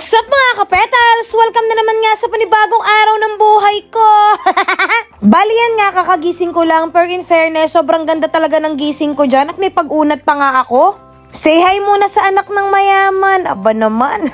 What's up mga kapetals? Welcome na naman nga sa panibagong araw ng buhay ko. Bali yan nga, kakagising ko lang. Pero in fairness, sobrang ganda talaga ng gising ko dyan at may pag-unat pa nga ako. Say hi muna sa anak ng mayaman. Aba naman.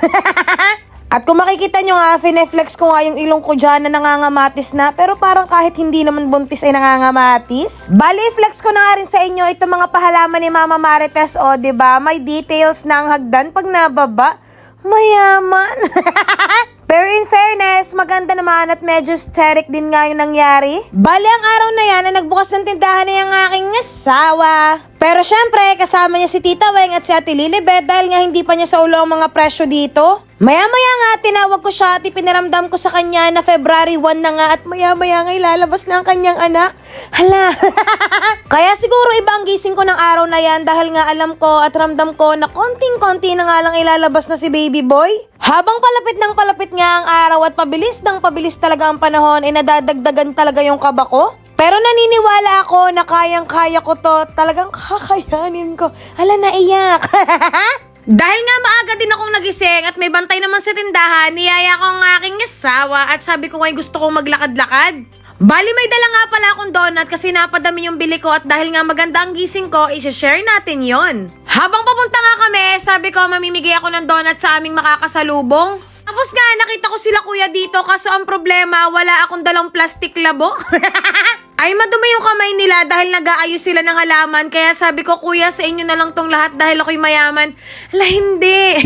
At kung makikita nyo nga, fineflex ko nga yung ilong ko dyan na nangangamatis na. Pero parang kahit hindi naman buntis ay nangangamatis. Bali, flex ko na nga rin sa inyo itong mga pahalaman ni Mama Marites. O, ba May details na ang hagdan pag nababa. Mayaman. Pero in fairness, maganda naman at medyo static din nga yung nangyari. Bali ang araw na yan na nagbukas ng tindahan niya ang aking asawa. Pero syempre, kasama niya si Tita Weng at si Ate Lilibet dahil nga hindi pa niya sa ulo ang mga presyo dito. Maya-maya nga, tinawag ko siya at ipinaramdam ko sa kanya na February 1 na nga at maya-maya nga ilalabas na ang kanyang anak. Hala. Kaya siguro iba ang gising ko ng araw na yan dahil nga alam ko at ramdam ko na konting-konti na nga lang ilalabas na si baby boy. Habang palapit ng palapit nga ang araw at pabilis ng pabilis talaga ang panahon, ay nadadagdagan talaga yung kaba ko. Pero naniniwala ako na kayang-kaya ko to. Talagang kakayanin ko. Hala, naiyak. Dahil nga maaga din akong nagising at may bantay naman sa tindahan, niyaya ko ang aking asawa at sabi ko ngay gusto kong maglakad-lakad. Bali may dala nga pala akong donut kasi napadami yung bili ko at dahil nga maganda ang gising ko, i-share natin yon. Habang papunta nga kami, sabi ko mamimigay ako ng donut sa aming makakasalubong. Tapos nga, nakita ko sila kuya dito kaso ang problema, wala akong dalang plastic labo. Ay madumi yung kamay nila dahil nag-aayos sila ng halaman. Kaya sabi ko, kuya, sa inyo na lang tong lahat dahil ako'y mayaman. Ala, hindi.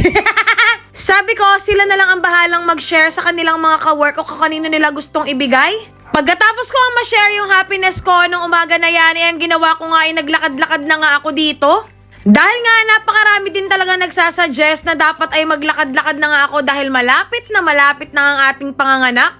sabi ko, sila na lang ang bahalang mag-share sa kanilang mga kawork o kakanino nila gustong ibigay. Pagkatapos ko ang ma-share yung happiness ko nung umaga na yan, eh, ang ginawa ko nga ay naglakad-lakad na nga ako dito. Dahil nga napakarami din talaga nagsasuggest na dapat ay maglakad-lakad na nga ako dahil malapit na malapit na ang ating panganganak.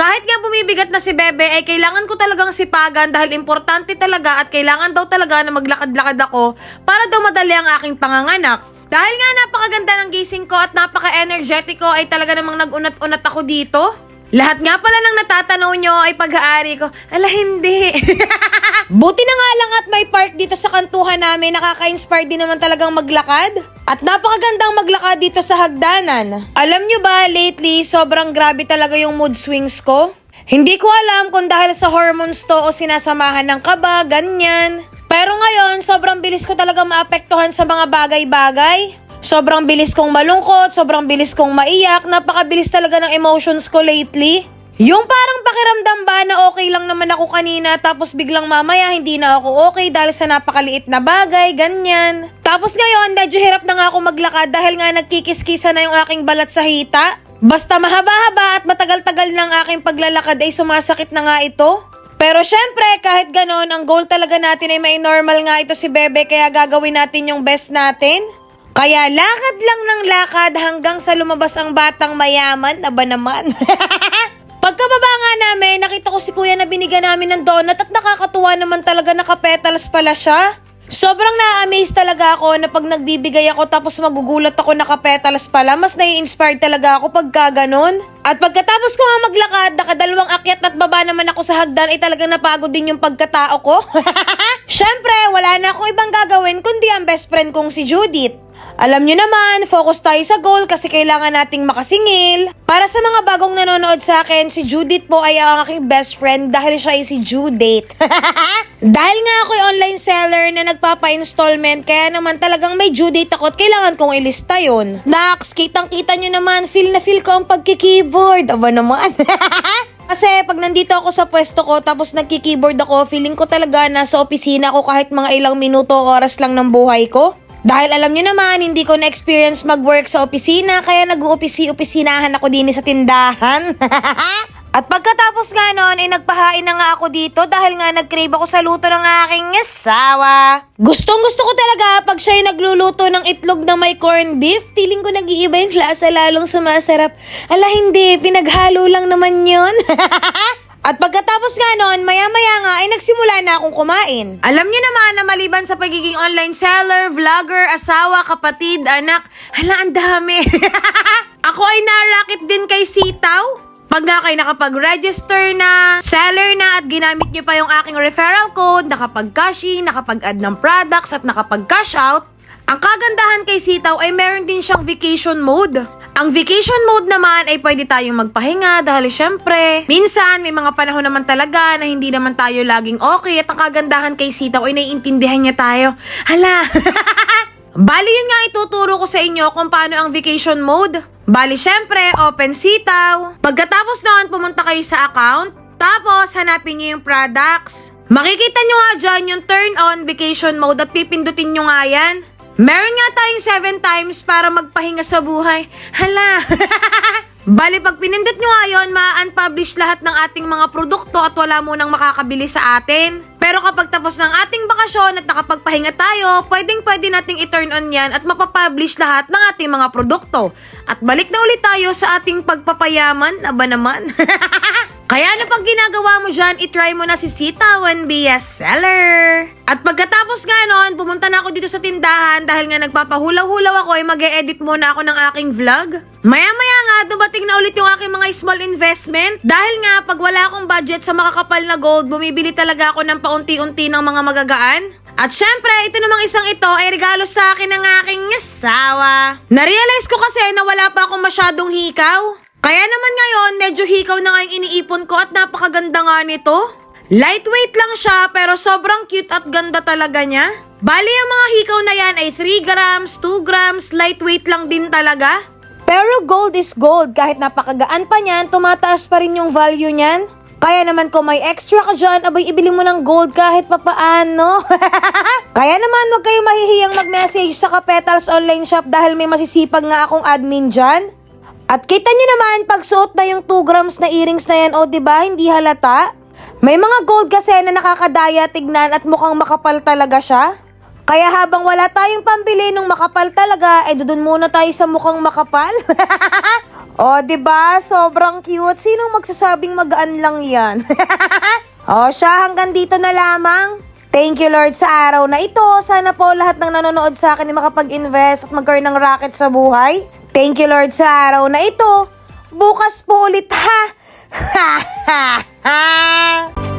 Kahit nga bumibigat na si Bebe ay kailangan ko talagang sipagan dahil importante talaga at kailangan daw talaga na maglakad-lakad ako para daw madali ang aking panganganak. Dahil nga napakaganda ng gising ko at napaka-energetic ko ay talaga namang nag-unat-unat ako dito. Lahat nga pala ng natatanaw nyo ay pag-aari ko. Ala, hindi. Buti na nga lang at may park dito sa kantuhan namin. Nakaka-inspire din naman talagang maglakad. At napakagandang maglakad dito sa hagdanan. Alam nyo ba, lately, sobrang grabe talaga yung mood swings ko. Hindi ko alam kung dahil sa hormones to o sinasamahan ng kaba, ganyan. Pero ngayon, sobrang bilis ko talaga maapektuhan sa mga bagay-bagay. Sobrang bilis kong malungkot, sobrang bilis kong maiyak, napakabilis talaga ng emotions ko lately. Yung parang pakiramdam ba na okay lang naman ako kanina tapos biglang mamaya hindi na ako okay dahil sa napakaliit na bagay, ganyan. Tapos ngayon, medyo hirap na nga ako maglakad dahil nga nagkikiskisa na yung aking balat sa hita. Basta mahaba-haba at matagal-tagal ng aking paglalakad ay sumasakit na nga ito. Pero syempre, kahit ganon, ang goal talaga natin ay may normal nga ito si Bebe kaya gagawin natin yung best natin. Kaya lakad lang ng lakad hanggang sa lumabas ang batang mayaman, aba naman. Pagkababa nga namin, nakita ko si kuya na binigyan namin ng donut at nakakatuwa naman talaga nakapetals pala siya. Sobrang na-amaze talaga ako na pag nagbibigay ako tapos magugulat ako nakapetals pala, mas nai-inspired talaga ako pagka ganon. At pagkatapos ko nga maglakad, nakadalawang akyat at baba naman ako sa hagdan ay talagang napagod din yung pagkatao ko. Syempre, wala na akong ibang gagawin kundi ang best friend kong si Judith. Alam nyo naman, focus tayo sa goal kasi kailangan nating makasingil. Para sa mga bagong nanonood sa akin, si Judith po ay ang aking best friend dahil siya ay si Judith. dahil nga ako ay online seller na nagpapa-installment, kaya naman talagang may due date ako at kailangan kong ilista yon. Nax, kitang-kita nyo naman, feel na feel ko ang pagkikeyboard. Aba naman. Kasi pag nandito ako sa pwesto ko tapos nagki-keyboard ako, feeling ko talaga nasa opisina ko kahit mga ilang minuto o oras lang ng buhay ko. Dahil alam nyo naman, hindi ko na-experience mag-work sa opisina, kaya nag-uupisi-upisinahan ako din sa tindahan. At pagkatapos nga nun, ay nagpahain na nga ako dito dahil nga nag-crave ako sa luto ng aking asawa. Gustong gusto ko talaga pag siya yung nagluluto ng itlog na may corned beef, feeling ko nag-iiba yung lasa lalong sumasarap. Ala hindi, pinaghalo lang naman yun. At pagkatapos nga nun, maya-maya nga ay nagsimula na akong kumain. Alam niyo naman na maliban sa pagiging online seller, vlogger, asawa, kapatid, anak, hala ang dami. Ako ay narakit din kay Sitaw. Pag nga kayo nakapag-register na, seller na at ginamit niyo pa yung aking referral code, nakapag-cashing, nakapag-add ng products at nakapag-cash out, ang kagandahan kay Sitaw ay meron din siyang vacation mode. Ang vacation mode naman ay pwede tayong magpahinga dahil syempre, minsan may mga panahon naman talaga na hindi naman tayo laging okay at ang kagandahan kay Sitaw ay naiintindihan niya tayo. Hala! Bali yun nga ituturo ko sa inyo kung paano ang vacation mode. Bali syempre, open sitaw. Pagkatapos noon, pumunta kayo sa account. Tapos, hanapin niyo yung products. Makikita nyo nga dyan yung turn on vacation mode at pipindutin nyo nga yan. Meron nga tayong 7 times para magpahinga sa buhay. Hala! Bali, pag pinindot nyo nga yun, ma-unpublish lahat ng ating mga produkto at wala munang makakabili sa atin. Pero kapag tapos ng ating bakasyon at nakapagpahinga tayo, pwedeng pwede nating i-turn on yan at mapapublish lahat ng ating mga produkto. At balik na ulit tayo sa ating pagpapayaman, aba naman. Kaya ano pag ginagawa mo dyan, itry mo na si Sita when be a seller. At pagkatapos nga nun, pumunta na ako dito sa tindahan dahil nga nagpapahulaw-hulaw ako ay mag edit muna ako ng aking vlog. Maya-maya nga, dumating na ulit yung aking mga small investment. Dahil nga, pag wala akong budget sa makakapal na gold, bumibili talaga ako ng paunti-unti ng mga magagaan. At syempre, ito namang isang ito ay regalo sa akin ng aking asawa. Narealize ko kasi na wala pa akong masyadong hikaw. Kaya naman ngayon, medyo hikaw na nga yung iniipon ko at napakaganda nga nito. Lightweight lang siya pero sobrang cute at ganda talaga niya. Bali ang mga hikaw na yan ay 3 grams, 2 grams, lightweight lang din talaga. Pero gold is gold. Kahit napakagaan pa niyan, tumataas pa rin yung value niyan. Kaya naman kung may extra ka dyan, abay ibili mo ng gold kahit papaano. Kaya naman huwag kayo mahihiyang mag-message sa Kapetals Online Shop dahil may masisipag nga akong admin dyan. At kita nyo naman, pag suot na yung 2 grams na earrings na yan, o ba diba, hindi halata? May mga gold kasi na nakakadaya tignan at mukhang makapal talaga siya. Kaya habang wala tayong pambili nung makapal talaga, eh doon muna tayo sa mukhang makapal. o, 'di ba? Sobrang cute. Sinong magsasabing magaan lang 'yan? o, siya hanggang dito na lamang. Thank you Lord sa araw na ito. Sana po lahat ng nanonood sa akin ay makapag-invest at magkaroon ng racket sa buhay. Thank you Lord sa araw na ito. Bukas po ulit ha. Ha ha ha.